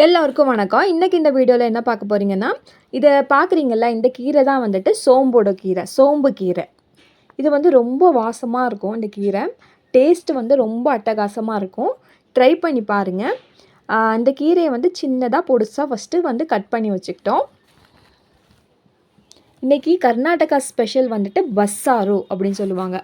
எல்லோருக்கும் வணக்கம். இன்றைக்கி இந்த வீடியோவில் என்ன பார்க்க போகிறீங்கன்னா இதை பார்க்குறீங்கள இந்த கீரை தான் வந்துட்டு சோம்போட கீரை சோம்பு கீரை. இது வந்து ரொம்ப வாசமாக இருக்கும் இந்த கீரை. டேஸ்ட்டு வந்து ரொம்ப அட்டகாசமாக இருக்கும். ட்ரை பண்ணி பாருங்கள் இந்த கீரையை வந்து சின்னதாக பொடிசாக ஃபஸ்ட்டு வந்து கட் பண்ணி வச்சுக்கிட்டோம். இன்றைக்கி கர்நாடகா ஸ்பெஷல் வந்துட்டு பஸ்ஸாரு அப்படின்னு சொல்லுவாங்க.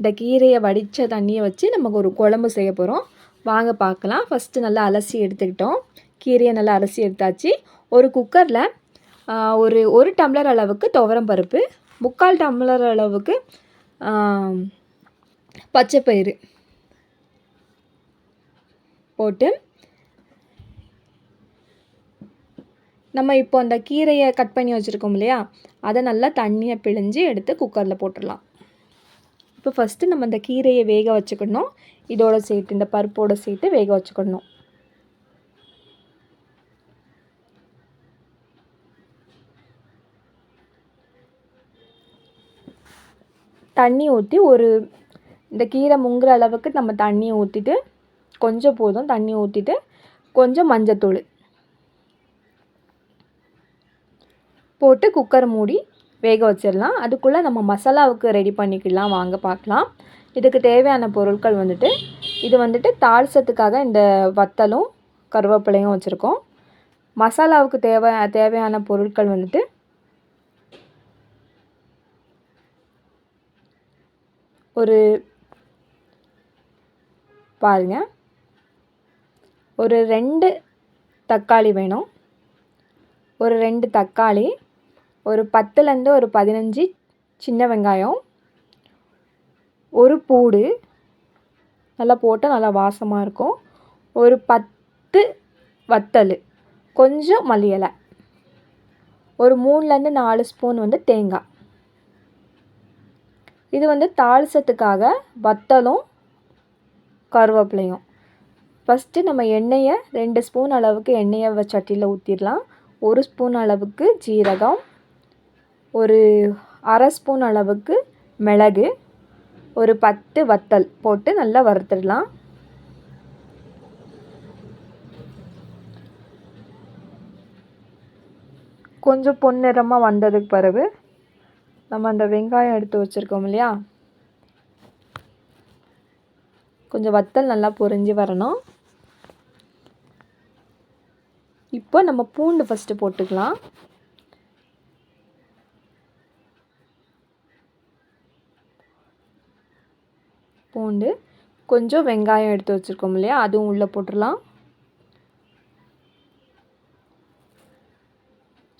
இந்த கீரையை வடித்த தண்ணியை வச்சு நமக்கு ஒரு குழம்பு செய்ய போகிறோம் வாங்க பார்க்கலாம். ஃபஸ்ட்டு நல்லா அலசி எடுத்துக்கிட்டோம். கீரையை நல்லா அலசி எடுத்தாச்சு. ஒரு குக்கரில் ஒரு ஒரு டம்ளர் அளவுக்கு துவரம் பருப்பு முக்கால் டம்ளர் அளவுக்கு பச்சைப்பயிறு போட்டு நம்ம இப்போ அந்த கீரையை கட் பண்ணி வச்சுருக்கோம் இல்லையா? அதை நல்லா தண்ணியை பிழிஞ்சு எடுத்து குக்கரில் போட்டுடலாம். இப்போ ஃபஸ்ட்டு நம்ம இந்த கீரையை வேக வச்சுக்கணும். இதோட சேர்த்து இந்த பருப்போட சேர்த்து வேக வச்சுக்கணும். தண்ணி ஊற்றி ஒரு இந்த கீரை முங்குற அளவுக்கு நம்ம தண்ணியை ஊற்றிட்டு கொஞ்சம் போதும் தண்ணி ஊற்றிட்டு கொஞ்சம் மஞ்சத்தூள். போட்டு குக்கர் மூடி வேக வச்சிடலாம். அதுக்குள்ளே நம்ம மசாலாவுக்கு ரெடி பண்ணிக்கலாம். வாங்க பார்க்கலாம். இதுக்கு தேவையான பொருட்கள் வந்துட்டு இது வந்துட்டு தாள்சத்துக்காக இந்த வத்தலும் கருவேப்பிலையும் வச்சுருக்கோம். மசாலாவுக்கு தேவை தேவையான பொருட்கள் வந்துட்டு ஒரு பாருங்க. ஒரு ரெண்டு தக்காளி வேணும். ஒரு ரெண்டு தக்காளி ஒரு பத்துலேருந்து ஒரு பதினஞ்சு சின்ன வெங்காயம் ஒரு பூடு நல்லா போட்டால் நல்லா வாசமாக இருக்கும். ஒரு பத்து வத்தல் கொஞ்சம் மல்லி இலை ஒரு மூணுலேருந்து நாலு ஸ்பூன் வந்து தேங்காய். இது வந்து தாளிசத்துக்காக வத்தலும் கருவேப்பிலையும். ஃபஸ்ட்டு நம்ம எண்ணெயை ரெண்டு ஸ்பூன் அளவுக்கு எண்ணெயை வ- சட்டியில் ஊற்றிடலாம் ஒரு ஸ்பூன் அளவுக்கு ஜீரகம். ஒரு அரை ஸ்பூன் அளவுக்கு மிளகு. ஒரு பத்து வத்தல் போட்டு நல்லா வறுத்துடலாம். கொஞ்சம் பொன்னிறமாக வந்ததுக்கு பிறகு நம்ம அந்த வெங்காயம் எடுத்து வச்சுருக்கோம் இல்லையா? கொஞ்சம் வத்தல் நல்லா பொரிஞ்சு வரணும். இப்போ நம்ம பூண்டு ஃபஸ்ட்டு போட்டுக்கலாம். பூண்டு. கொஞ்சம் வெங்காயம் எடுத்து வச்சுருக்கோம் இல்லையா? அதுவும் உள்ளே போட்டுடலாம்.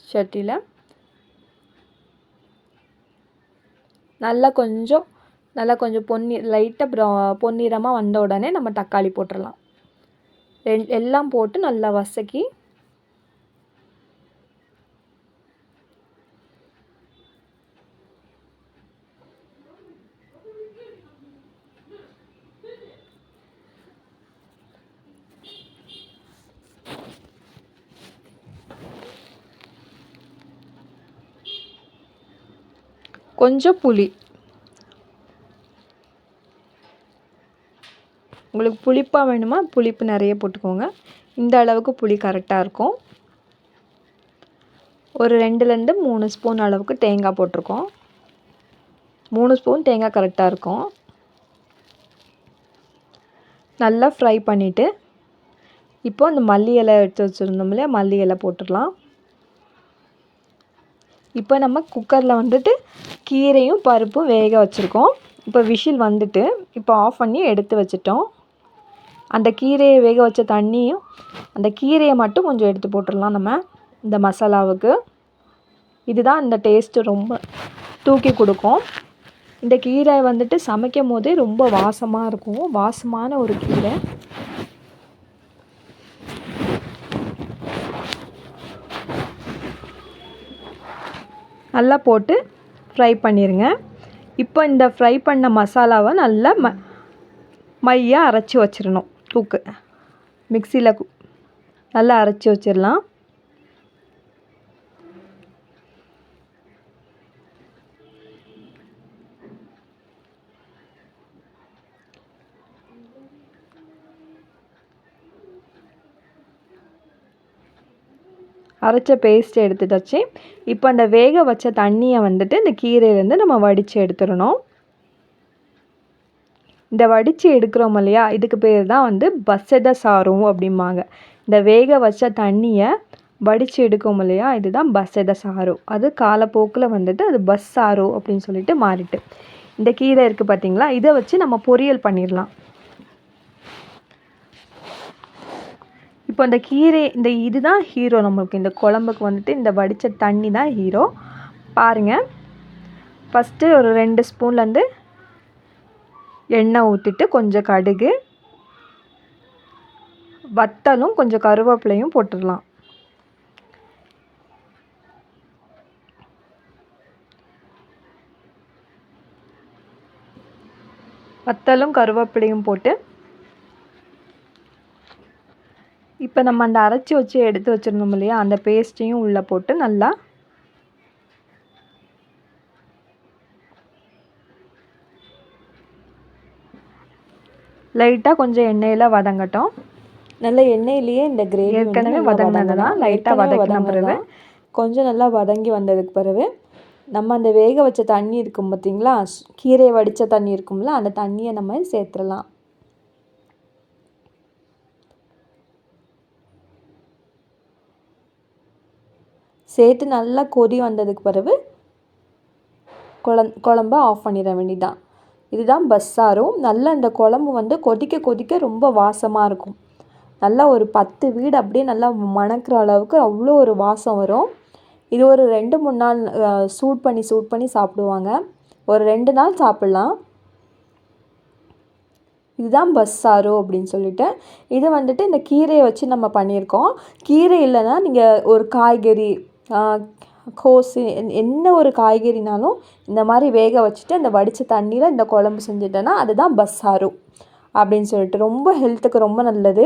சட்டியில். நல்லா கொஞ்சம் நல்லா கொஞ்சம் பொன்னி லைட்டாக ப்ரௌ பொன்னிறமாக வந்த உடனே நம்ம தக்காளி போட்டுடலாம் ரெ- எல்லாம் போட்டு நல்லா வசக்கி கொஞ்சம் புளி. உங்களுக்கு புளிப்பாக வேணுமா? புளிப்பு நிறைய போட்டுக்கோங்க. இந்த அளவுக்கு புளி கரெக்டாக இருக்கும். ஒரு ரெண்டுலேருந்து மூணு ஸ்பூன் அளவுக்கு தேங்காய் போட்டிருக்கோம். மூணு ஸ்பூன் தேங்காய் கரெக்டாக இருக்கும். நல்லா ஃப்ரை பண்ணிவிட்டு இப்போ அந்த மல்லி இலை எடுத்து வச்சுருந்தோம் இல்லையா? மல்லி இலை போட்டுடலாம். இப்போ நம்ம குக்கரில் வந்துட்டு கீரையும் பருப்பும் வேக வச்சுருக்கோம். இப்போ விஷில் வந்துட்டு இப்போ ஆஃப் பண்ணி எடுத்து வச்சிட்டோம். அந்த கீரையை வேக வச்ச தண்ணியும் அந்த கீரையை மட்டும் கொஞ்சம் எடுத்து போட்டுடலாம் நம்ம இந்த மசாலாவுக்கு. இதுதான் இந்த டேஸ்ட்டு ரொம்ப தூக்கி கொடுக்கும். இந்த கீரை வந்துட்டு சமைக்கும் போதே ரொம்ப வாசமாக இருக்கும். வாசமான ஒரு கீரை. நல்லா போட்டு ஃப்ரை பண்ணிடுங்க இப்போ இந்த ஃப்ரை பண்ண மசாலாவை நல்லா ம மையாக அரைச்சி வச்சிடணும் தூக்கு மிக்சியில் நல்லா அரைச்சி வச்சிடலாம் அரைச்ச பேஸ்ட் எடுத்துட்டாச்சு. இப்போ அந்த வேக வச்ச தண்ணியை வந்துட்டு இந்த கீரையிலேருந்து நம்ம வடித்து எடுத்துடணும். இந்த வடித்து எடுக்கிறோம் இல்லையா? இதுக்கு பேர் தான் வந்து பசத சாரும் அப்படிம்பாங்க. இந்த வேக வச்ச தண்ணியை வடித்து எடுக்கும் இல்லையா? இதுதான் பசத சாரு அது காலப்போக்கில் வந்துட்டு அது பஸ் சாரு அப்படின்னு சொல்லிட்டு மாறிட்டு. இந்த கீரை இருக்குது பார்த்தீங்களா? இதை வச்சு நம்ம பொரியல் பண்ணிடலாம். இப்போ இந்த கீரை இந்த இதுதான் ஹீரோ நம்மளுக்கு. இந்த குழம்புக்கு வந்துட்டு இந்த வடித்த தண்ணி தான் ஹீரோ பாருங்கள் ஃபஸ்ட்டு ஒரு ரெண்டு ஸ்பூன்லேருந்து எண்ணெய் ஊற்றிட்டு கொஞ்சம் கடுகு வத்தலும் கொஞ்சம் கருவேப்பிலையும் போட்டுடலாம். வத்தலும் கருவேப்பிலையும் போட்டு இப்போ நம்ம அந்த அரைச்சி வச்சு எடுத்து வச்சுருந்தோம் இல்லையா அந்த பேஸ்ட்டையும் உள்ளே போட்டு நல்லா லைட்டாக கொஞ்சம் எண்ணெயில் வதங்கட்டும். நல்ல எண்ணெயிலேயே இந்த கிரேவி ஏற்கனவே வதங்கினது தான் லைட்டாக வதக்கின பிறகு கொஞ்சம் நல்லா வதங்கி வந்ததுக்கு பிறகு நம்ம அந்த வேக வச்ச தண்ணி இருக்கும் பார்த்தீங்களா கீரை வடித்த தண்ணி இருக்கும்ல அந்த தண்ணியை நம்ம சேர்த்துடலாம். சேர்த்து நல்லா கொதி வந்ததுக்கு பிறகு குழந் குழம்ப ஆஃப் பண்ணிட வேண்டிதான் இதுதான் பஸ்ஸாரும். நல்லா இந்த குழம்பு வந்து கொதிக்க கொதிக்க ரொம்ப வாசமாக இருக்கும். நல்லா ஒரு பத்து வீடு அப்படியே நல்லா மணக்கிற அளவுக்கு அவ்வளோ ஒரு வாசம் வரும். இது ஒரு ரெண்டு மூணு நாள் சூட் பண்ணி சூட் பண்ணி சாப்பிடுவாங்க. ஒரு ரெண்டு நாள் சாப்பிட்லாம். இதுதான் பஸ்ஸாரோ அப்படின்னு சொல்லிட்டு. இது வந்துட்டு இந்த கீரையை வச்சு நம்ம பண்ணியிருக்கோம். கீரை இல்லைன்னா நீங்கள் ஒரு காய்கறி கோஸு என்ன ஒரு காய்கறினாலும் இந்த மாதிரி வேக வச்சுட்டு அந்த வடித்த தண்ணியில் இந்த குழம்பு செஞ்சுட்டேன்னா அதுதான் பஸ்ஸாரு அப்படின்னு சொல்லிட்டு. ரொம்ப ஹெல்த்துக்கு ரொம்ப நல்லது.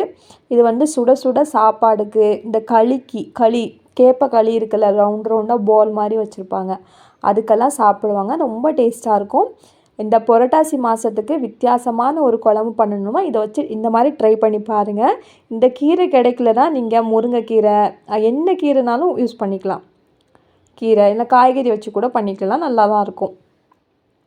இது வந்து சுட சுட சாப்பாடுக்கு இந்த களிக்கு களி கேப்ப களி இருக்குல்ல ரவுண்ட் ரவுண்டாக பால் மாதிரி வச்சுருப்பாங்க. அதுக்கெல்லாம் சாப்பிடுவாங்க. ரொம்ப டேஸ்ட்டாக இருக்கும். இந்த புரட்டாசி மாதத்துக்கு வித்தியாசமான ஒரு குழம்பு பண்ணணுமா? இதை வச்சு இந்த மாதிரி ட்ரை பண்ணி பாருங்கள் இந்த கீரை கிடைக்கலனா நீங்கள் முருங்கைக்கீரை என்ன கீரைனாலும் யூஸ் பண்ணிக்கலாம். கீரை இல்லை காய்கறி வச்சு கூட பண்ணிக்கலாம். நல்லா தான் இருக்கும்.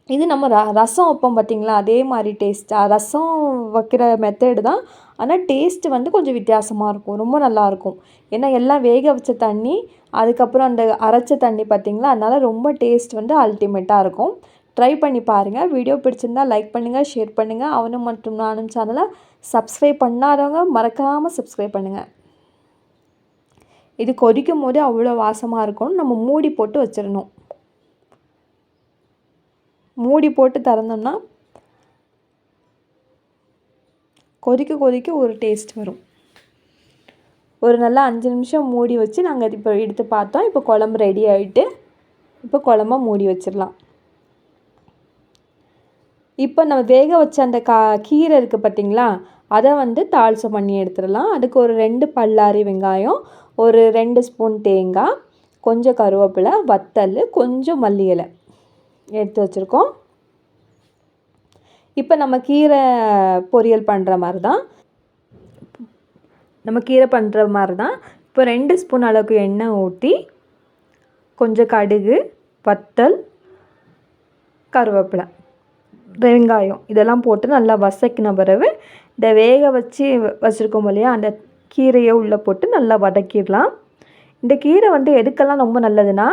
இது நம்ம ர ரசம் வைப்போம் பார்த்திங்களா அதே மாதிரி டேஸ்ட்டாக ரசம் வைக்கிற மெத்தடு தான். ஆனால் டேஸ்ட்டு வந்து கொஞ்சம் வித்தியாசமாக இருக்கும். ரொம்ப நல்லாயிருக்கும் ஏன்னா எல்லாம் வேக வச்ச தண்ணி அதுக்கப்புறம் அந்த அரைச்ச தண்ணி பார்த்திங்களா அதனால் ரொம்ப டேஸ்ட் வந்து அல்டிமேட்டாக இருக்கும். ட்ரை பண்ணி பாருங்கள் வீடியோ பிடிச்சிருந்தால் லைக் பண்ணுங்கள் ஷேர் பண்ணுங்கள் அவனும் மற்றும் நானும் சேனலை சப்ஸ்கிரைப் பண்ணாதவங்க மறக்காமல் சப்ஸ்கிரைப் பண்ணுங்கள் இது கொதிக்கும் போது அவ்வளோ வாசமாக இருக்கும் நம்ம மூடி போட்டு வச்சிடணும். மூடி போட்டு திறந்தோம்னா கொதிக்க கொதிக்க ஒரு டேஸ்ட் வரும். ஒரு நல்லா அஞ்சு நிமிஷம் மூடி வச்சு நாங்கள் இப்போ எடுத்து பார்த்தோம். இப்போ குழம்பு ரெடி ஆகிட்டு இப்போ குழம்ப மூடி வச்சிடலாம். இப்போ நம்ம வேக வச்ச அந்த கா கீரை இருக்குது பார்த்திங்களா அதை வந்து தாளிசம் பண்ணி எடுத்துடலாம். அதுக்கு ஒரு ரெண்டு பல்லாரி வெங்காயம் ஒரு ரெண்டு ஸ்பூன் தேங்காய் கொஞ்சம் கருவேப்பிலை வத்தல் கொஞ்சம் மல்லி இலை எடுத்து வச்சுருக்கோம். இப்போ நம்ம கீரை பொரியல் பண்ணுற மாதிரி தான் நம்ம கீரை பண்ணுற மாதிரி தான் இப்போ ரெண்டு ஸ்பூன் அளவுக்கு எண்ணெய் ஊற்றி கொஞ்சம் கடுகு வத்தல் கருவேப்பிலை. வெங்காயம் இதெல்லாம் போட்டு நல்லா வசக்கின பிறகு இந்த வேக வச்சு வச்சுருக்கோம் இல்லையா? அந்த கீரையை உள்ளே போட்டு நல்லா வதக்கிடலாம். இந்த கீரை வந்து எதுக்கெல்லாம் ரொம்ப நல்லதுன்னா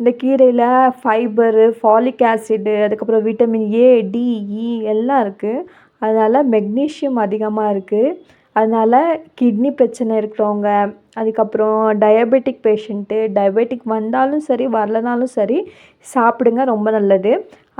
இந்த கீரையில் ஃபைபரு ஃபாலிக் ஆசிடு அதுக்கப்புறம் விட்டமின் ஏ டி இ எல்லாம் இருக்குது அதனால் மெக்னீஷியம் அதிகமாக இருக்குது அதனால் கிட்னி பிரச்சனை இருக்கிறவங்க அதுக்கப்புறம் டயபெட்டிக் பேஷண்ட்டு டயபெட்டிக் வந்தாலும் சரி வரலனாலும் சரி சாப்பிடுங்க ரொம்ப நல்லது.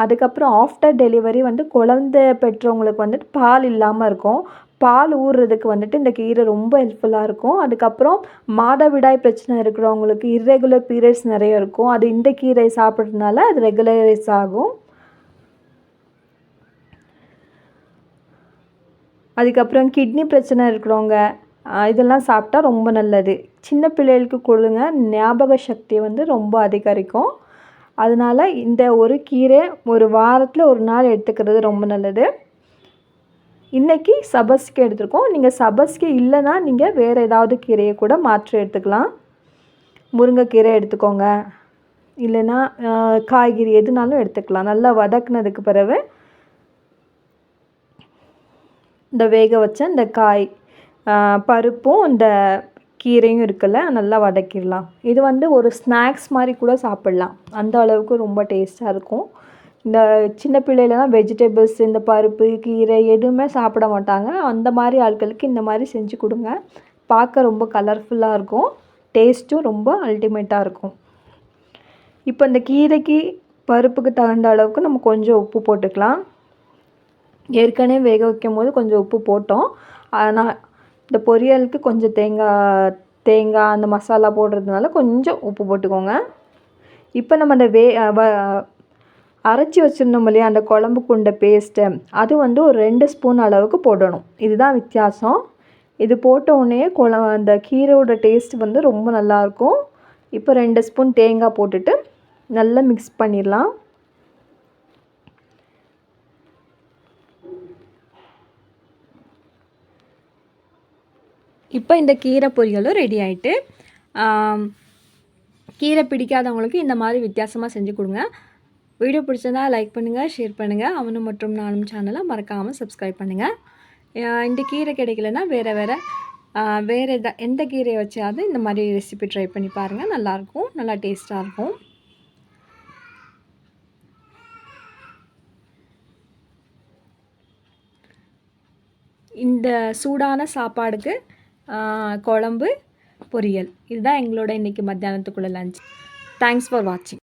அதுக்கப்புறம் ஆஃப்டர் டெலிவரி வந்து குழந்த பெற்றவங்களுக்கு வந்துட்டு பால் இல்லாமல் இருக்கும். பால் ஊறுறதுக்கு வந்துட்டு இந்த கீரை ரொம்ப ஹெல்ப்ஃபுல்லாக இருக்கும். அதுக்கப்புறம் மாதவிடாய் பிரச்சனை இருக்கிறவங்களுக்கு இர்ரெகுலர் பீரியட்ஸ் நிறைய இருக்கும். அது இந்த கீரை சாப்பிட்றதுனால அது ரெகுலரைஸ் ஆகும். அதுக்கப்புறம் கிட்னி பிரச்சனை இருக்கிறவங்க இதெல்லாம் சாப்பிட்டா ரொம்ப நல்லது. சின்ன பிள்ளைகளுக்கு கொடுங்க. ஞாபக சக்தி வந்து ரொம்ப அதிகரிக்கும். அதனால் இந்த ஒரு கீரை ஒரு வாரத்தில் ஒரு நாள் எடுத்துக்கிறது ரொம்ப நல்லது. இன்றைக்கி சபஸ்க்கு எடுத்துருக்கோம். நீங்கள் சபஸ்க்கு இல்லைன்னா நீங்கள் வேறு ஏதாவது கீரையை கூட மாற்றி எடுத்துக்கலாம். முருங்கைக்கீரை எடுத்துக்கோங்க. இல்லைன்னா காய்கறி எதுனாலும் எடுத்துக்கலாம். நல்லா வதக்குனதுக்கு பிறகு இந்த வேக வச்ச இந்த காய் பருப்பும் இந்த கீரையும் இருக்குல்ல நல்லா வதக்கிடலாம். இது வந்து ஒரு ஸ்நாக்ஸ் மாதிரி கூட சாப்பிட்லாம். அந்த அளவுக்கு ரொம்ப டேஸ்ட்டாக இருக்கும். இந்த சின்ன பிள்ளைலலாம் வெஜிடபிள்ஸ் இந்த பருப்பு கீரை எதுவுமே சாப்பிட மாட்டாங்க. அந்த மாதிரி ஆட்களுக்கு இந்த மாதிரி செஞ்சு கொடுங்க. பார்க்க ரொம்ப கலர்ஃபுல்லாக இருக்கும். டேஸ்ட்டும் ரொம்ப அல்டிமேட்டாக இருக்கும். இப்போ இந்த கீரைக்கு பருப்புக்கு தகுந்த அளவுக்கு நம்ம கொஞ்சம் உப்பு போட்டுக்கலாம். ஏற்கனவே வேக வைக்கும் போது கொஞ்சம் உப்பு போட்டோம். ஆனால் இந்த பொரியலுக்கு கொஞ்சம் தேங்காய் தேங்காய் அந்த மசாலா போடுறதுனால கொஞ்சம் உப்பு போட்டுக்கோங்க. இப்போ நம்ம அந்த வே வ- அரைச்சி வச்சுருந்தோம் இல்லையா அந்த குழம்பு குண்ட பேஸ்ட்டு அது வந்து ஒரு ரெண்டு ஸ்பூன் அளவுக்கு போடணும். இதுதான் வித்தியாசம். இது போட்ட உடனே குழ அந்த கீரையோட டேஸ்ட் வந்து ரொம்ப நல்லாயிருக்கும் இப்போ ரெண்டு ஸ்பூன் தேங்காய் போட்டுட்டு நல்லா மிக்ஸ் பண்ணிடலாம். இப்போ இந்த கீரை பொரியலும் ரெடி ஆகிட்டு கீரை பிடிக்காதவங்களுக்கு இந்த மாதிரி வித்தியாசமாக செஞ்சு கொடுங்க. வீடியோ பிடிச்சதா லைக் பண்ணுங்கள் ஷேர் பண்ணுங்கள் அவனும் மற்றும் நானும் சேனலை மறக்காமல் சப்ஸ்கிரைப் பண்ணுங்கள் இந்த கீரை கிடைக்கலன்னா வேறு வேறு வேறு எதா எந்த கீரையை வச்சாவது இந்த மாதிரி ரெசிபி ட்ரை பண்ணி பாருங்கள் நல்லாயிருக்கும் நல்லா டேஸ்ட்டாக இருக்கும். இந்த சூடான சாப்பாடுக்கு குழம்பு பொரியல். இதுதான் எங்களோட இன்றைக்கி மத்தியானத்துக்குள்ள லஞ்ச் தேங்க்ஸ் ஃபார் வாட்சிங்